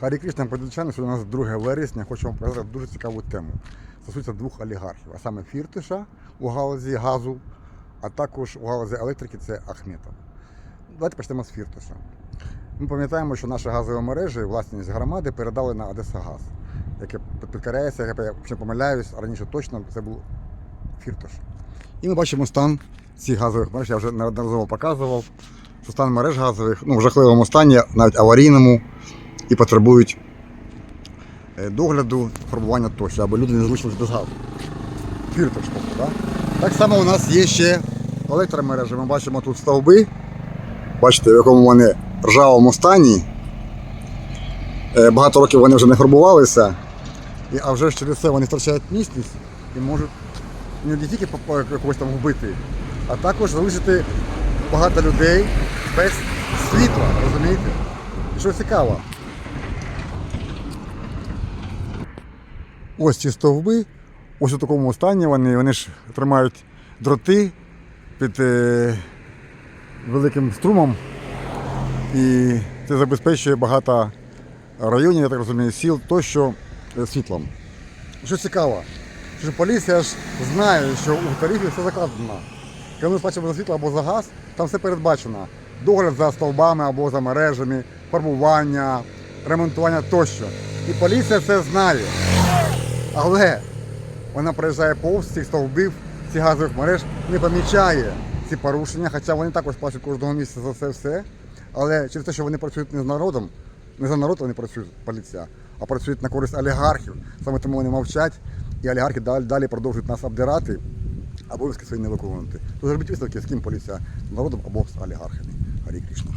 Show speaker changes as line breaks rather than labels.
Харі Кришна, подільчани, сьогодні у нас 2 вересня. Хочу вам показати дуже цікаву тему. Стосується двох олігархів, а саме Фіртиша у галузі газу, а також у галузі електрики це Ахметов. Давайте почнемо з Фіртиша. Ми пам'ятаємо, що наші газові мережі, власність громади, передали на Одесагаз, яке підкоряється, як я не помиляюсь, раніше точно це був Фіртиш. І ми бачимо стан цих газових мереж, я вже неодноразово показував, що стан мереж газових ну, в жахливому стані, навіть аварійному, і потребують е, догляду, фарбування тощо, аби люди не залишились без газу. Тобто, так? Так само у нас є ще електромережі. Ми бачимо тут стовби. Бачите, в якому вони ржавому стані. Е, Багато років вони вже не фарбувалися, а вже через це вони втрачають міцність і можуть не тільки по- когось там вбити, а також залишити багато людей без світла, розумієте? І що цікаво. Ось ці стовби, ось у такому стані вони, вони ж тримають дроти під е, великим струмом. І це забезпечує багато районів, я так розумію, сіл тощо е, світлом. Що цікаво, що поліція ж знає, що у тарифі все закладено. Коли ми сплачуємо за світло або за газ, там все передбачено. Догляд за стовбами або за мережами, фарбування, ремонтування тощо. І поліція це знає. Але вона проїжджає повз цих стовбів, цих газових мереж, не помічає ці порушення, хоча вони також платять кожного місяця за це все. Але через те, що вони працюють не з народом, не за народ вони працюють, поліція, а працюють на користь олігархів. Саме тому вони мовчать, і олігархи далі, далі продовжують нас обдирати, обов'язки свої не виконувати. То зробіть висновки, з ким поліція з народом або з олігархами. Гарі Кришна.